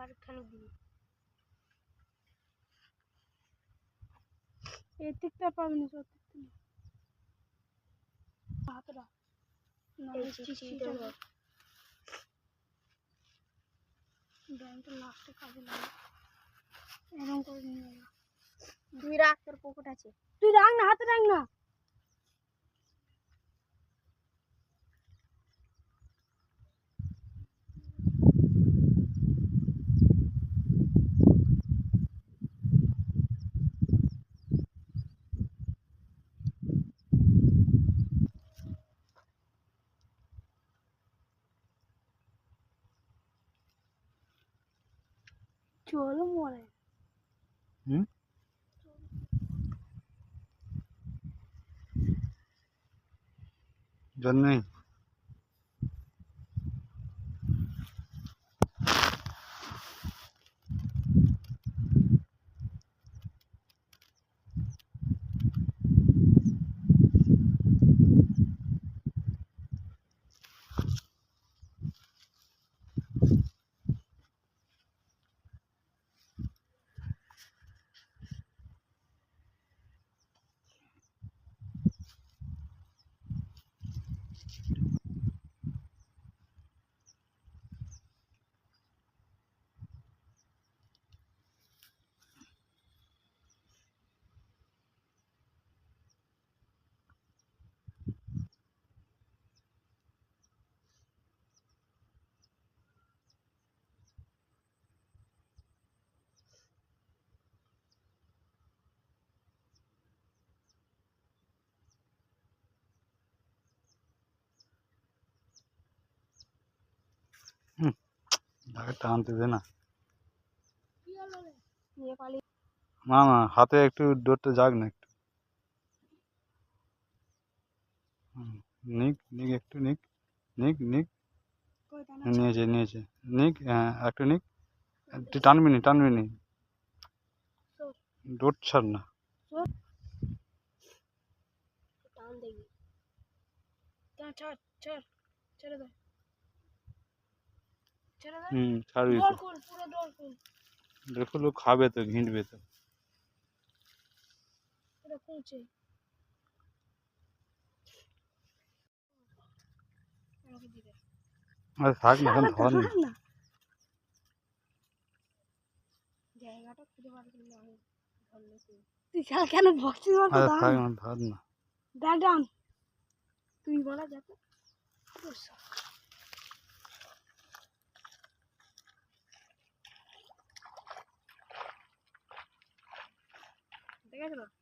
আর এখানে দিই এই দিকটা পাবি না সব হাতটা না এই চিচিটা চিচিটা ধর। ব্যাংকের লাস্টে কাজে লাগে। এরকম করে নিয়ে তুই রাখ তোর পকেট আছে। তুই রাখ না হাতে রাখ না। chùa lúc mùa này ừ? dân này তাকে টানতে দে না। মা মা হাতে একটু ডোরটা যাক না একটু। নিক নিক একটু নিক নিক নিক। নিয়েছে নিয়েছে নিক হ্যাঁ একটু নিক। একটু টানবি নি টানবি নি। ডোর ছাড় না। টান ছাড় ছাড় ছেড়ে দে ছেড়ে দে। হুম ছাড়বি দেখো লোক খাবে তো ঘিঁটবে তো। আরে থাক না এখন ধর না না। জায়গাটা খুঁজে বার করলে আমি তুই তুই কেন ভক্তি করতে আরে দাঁড়। থাক না ধর না। ব্যাগ ডাউন তুই বলা যাতে ঠিক আছে